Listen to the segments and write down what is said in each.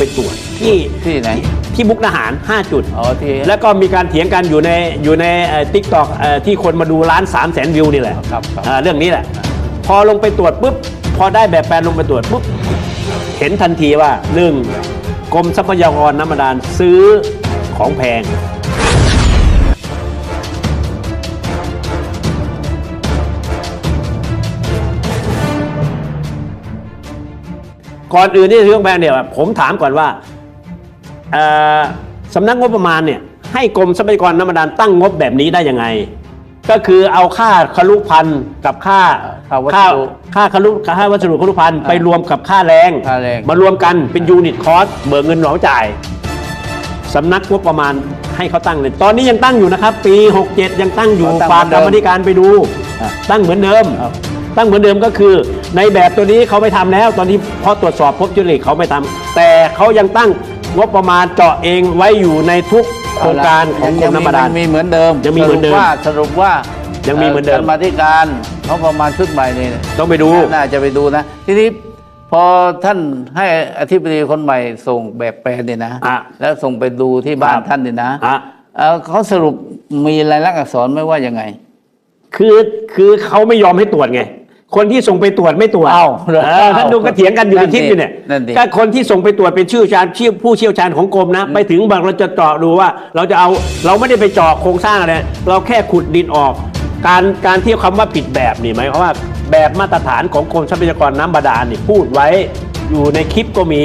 ไปตรวจที่ที่ไหน ที่มุกดาหาร 5 จุด อ๋อที่แล้วก็มีการเถียงกันอยู่ในอยู่ในทิกตอกที่คนมาดูล้าน3 0 0แสนวิวนี่แหละครับครับ อ่าเรื่องนี้แหละ พอลงไปตรวจปุ๊บ พอได้แบบแปลนลงไปตรวจปุ๊บ เห็นทันทีว่าหนึ่งกรมทรัพยากรน้ำบาดาลซื้อของแพง ก่อนอื่นที่จะซื้อของแพงเนี่ยผมถามก่อนว่าเอ่อสำนักงบประมาณเนี่ยให้กรมทรัพยากรน้ำบาดาลตั้งงบแบบนี้ได้ยังไง ก็คือเอาค่าคลุพันธ์กับค่าค่าวัสค่าดุค่าคลุค่าวัสดุคลุพันธ์อ่าไปรวมกับค่าแรงค่าแรง มารวมกันเป็นยูนิตคอสเบิกเงินเหนาจ่ายสำนักงบประมาณให้เขาตั้งเลยตอนนี้ยังตั้งอยู่นะครับ ปี 67 ยังตั้งอยู่อ๋อตั้งฝากเหมืกรอนเดิมรมธิการไปดูอะตั้งเหมือนเดิมครับ ตั้งเหมือนเดิมก็คือในแบบตัวนี้เขาไม่ทำแล้ว ตอนนี้พอตรวจสอบพบจุลิเขาไม่ทำแต่เขายังตั้งงบประมาณเจาะเองไว้อยู่ในทุกโครงการของกรมน้ำบาดาลยังมีเหมือนเดิมยังมีเหมือนเดิมสรุปว่าสรุปว่ายัยังมีเหมือนเดิมกรรมาธิการเขาประมาณชุดใหม่นี่ต้องไปดูน่าจะไปดูนะ ทีนี้พอท่านให้อธิบดีคนใหม่ส่งแบบแปลนเนี่ยนะอะแล้วส่งไปดูที่บ้านครับท่านเนี่ยนะอะเอ่อเขาสรุปมีลายลักษณ์อักษรไหม่ว่ายังไง คือคือเขาไม่ยอมให้ตรวจไง คนที่ส่งไปตรวจไม่ตรวจเอ้าเหรอเออท่านดูก็เถียงกันอยู่ในนั่นคลิปดิอยู่เนี่ยนั่นดิก็คนที่ส่งไปตรวจเป็นชื่อชาญชื่อผู้เชี่ยวชาญของกรมนะ ไปถึงบอกเราจะเจาะดูว่า เราจะเอาเราไม่ได้ไปเจาะโครงสร้างอะไรเราแค่ขุดดินออก การการที่คำว่าผิดแบบนี่หมายความว่าแบบมาตรฐานของกรมทรัพยากรน้ำบาดาลนี่พูดไว้อยู่ในคลิปก็มี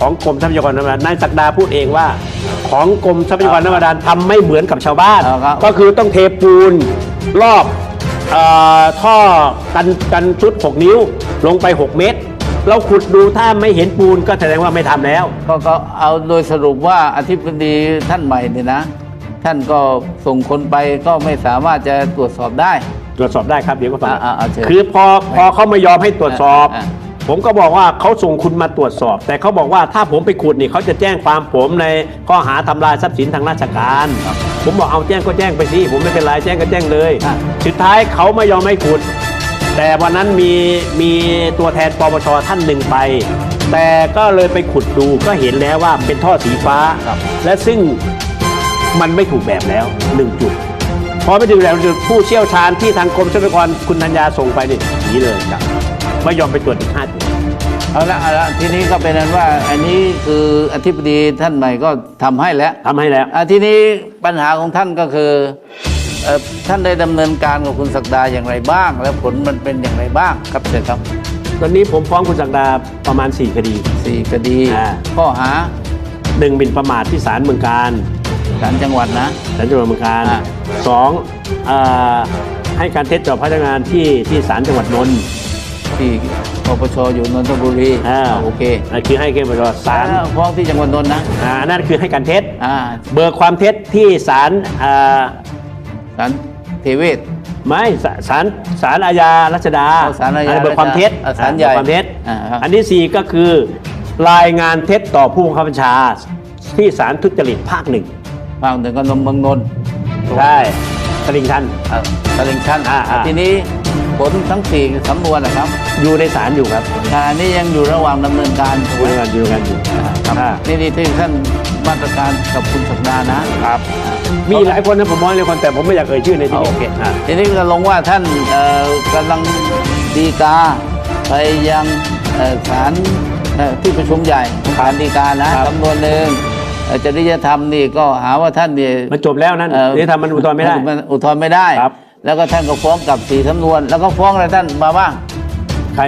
ของกรมทรัพยากรน้ำบาดาลนายศักดาพูดเองว่า ของกรมทรัพยากรน้ำบาดาลทำไม่เหมือนกับชาวบ้าน เอาครับ ก็คือต้องเทปูนรอบเออ ท่อกันกันชุด 6 นิ้วลงไป 6 เมตร เราขุดดูถ้าไม่เห็นปูนก็แสดงว่าไม่ทำแล้ว ก็ก็เอาโดยสรุปว่าอธิบดีท่านใหม่เนี่ยนะ ท่านก็ส่งคนไปก็ไม่สามารถจะตรวจสอบได้ ตรวจสอบได้ครับเดี๋ยวก็ฟังอ่าอ่าอ่าเชิญคือพอพอเขาไม่ยอมให้ตรวจสอบ อ่าอ่า ผมก็บอกว่าเขาส่งคุณมาตรวจสอบ แต่เขาบอกว่าถ้าผมไปขุดนี่เขาจะแจ้งความผมในข้อหาทำลายทรัพย์สินทางราชการ ผมบอกเอาแจ้งก็แจ้งไปสิผมไม่เป็นไรแจ้งก็แจ้งเลยอะสุดท้ายเขาไม่ยอมให้ขุด แต่วันนั้นมีมีตัวแทนปปชท่านหนึ่งไป แต่ก็เลยไปขุดดูก็เห็นแล้วว่าเป็นท่อสีฟ้า และซึ่งมันไม่ถูกแบบแล้วหนึ่งจุดพอไปถึงแล้วผู้เชี่ยวชาญที่ทางกรมทรัพยากรคุณธัญญาส่งไปนี่หนีเลยครับ ไม่ยอมไปตรวจอีกห้าจุดเอาละเอาละทีนี้ก็เป็นนั้นว่า อันนี้คืออธิบดีท่านใหม่ก็ทำให้แล้วทำให้แล้ว อะทีนี้ปัญหาของท่านก็คือเอ่อท่านได้ดำเนินการกับคุณศักดาอย่างไรบ้าง แล้วผลมันเป็นอย่างไรบ้างครับเชิญครับตอนนี้ผมฟ้องคุณศักดาประมาณ 4 คดี สี่คดีอ่า ข้อหาหนึ่งหมิ่นประมาทที่ศาลเมืองการศาลจังหวัดนะ ศาลจังหวัดเมืองการอ่า สองเอ่อให้การเท็จต่อพนักงานที่ที่ศาลจังหวัดนนท์ ที่ปปชอยู่นนทบุรีอ่าอ่าโอเคนั่นคือให้เกมรอศาลอ่ฟ้องที่จังหวัดนนท์นะอ่านั่นคือให้การเท็จ อ่าเบิกความเท็จที่ศาลอ่าศาลเทเวศ ไม่ศาศาลศาลอาญารัชดาอ๋อศาลอาญานนี้เบิกความเท็จอ่าศาลใหญ่เบิกความเท็จอ่าครับ อันที่สี่ก็คือ รายงานเท็จต่อผู้บังคับบัญชา ที่ศาลทุจริตภาคหนึ่งภาคหนึ่งก็นมเมืองนนท์ใช่ตลิ่งชัน อ่าตลิ่งชันอ่าอ่า ทีนี้ ผลทั้งสี่สำนวนนะครับ อยู่ในศาลอยู่ครับขณะนี้ยังอยู่ระหว่างดำเนินการถูกอยู่ไหมในการอยู่ในการอยู่ครับอ่านี่นี่ที่ท่านมาตรการกับคุณสัปดาห์นะครับ มีหลายคนนะผมมองหลายคนแต่ผมไม่อยากเอ่ยชื่อในที่โอนี้เคอ่า ทีนี้ก็ลงว่าท่านเอ่อกำลังดีกาไปยังเอ่อศาลเอ่อที่ประชุมใหญ่ศาลดีกานะจำนวนหนึ่งเอ่อจริยธรรมนี่ก็หาว่าท่านเนี่ยมันจบแล้วนั่นเอ่อนี่ทำมันอุทธรณ์ไม่ได้นอุทธรณ์ไม่ได้ ครับ แล้วก็ท่านก็ฟ้องกลับสี่สำนวน แล้วก็ฟ้องอะไรท่านมาบ้าง ใคร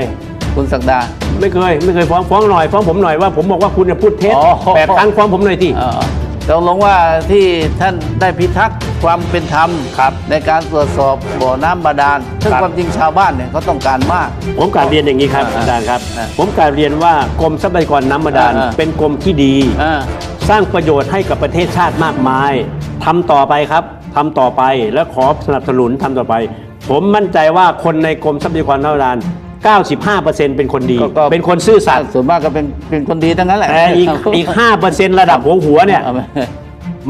คุณศักดา ไม่เคย ไม่เคยฟ้องฟ้องหน่อยฟ้องผมหน่อยว่าผมบอกว่าคุณเนี่ยพูดเท็จอ๋อ แปดครั้งฟ้องผมหน่อยที่เอ่อตกลงว่าที่ท่านได้พิทักษ์ความเป็นธรรมครับ ในการตรวจสอบบ่อน้ำบาดาลซึ่งครับความจริงชาวบ้านเนี่ยเขาต้องการมาก ผมกราบเรียนอย่างนี้ครับอ่าอาจารย์ครับ อ่าผมกราบเรียนว่ากรมทรัพยากรน้ำบาดาลอ่า เป็นกรมที่ดี อ่า สร้างประโยชน์ให้กับประเทศชาติมากมายทำต่อไปครับ ทำต่อไปและขอสนับสนุนทำต่อไป ผมมั่นใจว่าคนในกรมทรัพยากรน้ำบาดาล95%เป็นคนดีก็ก็ เป็นคนซื่อสัตย์ส่วนมากก็เป็นเป็นคนดีทั้งนั้นแหละแต่อีกอีก5%ระดับหัวหัวๆเนี่ย อาไป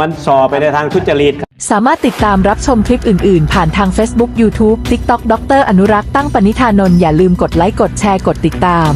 มันสอไปในทางทุจริต สามารถติดตามรับชมคลิปอื่น ๆ ผ่านทาง Facebook YouTube TikTok ดรอนุรักษ์ตั้งปณิธานนท์อย่าลืมกดไลค์กดแชร์กดติดตาม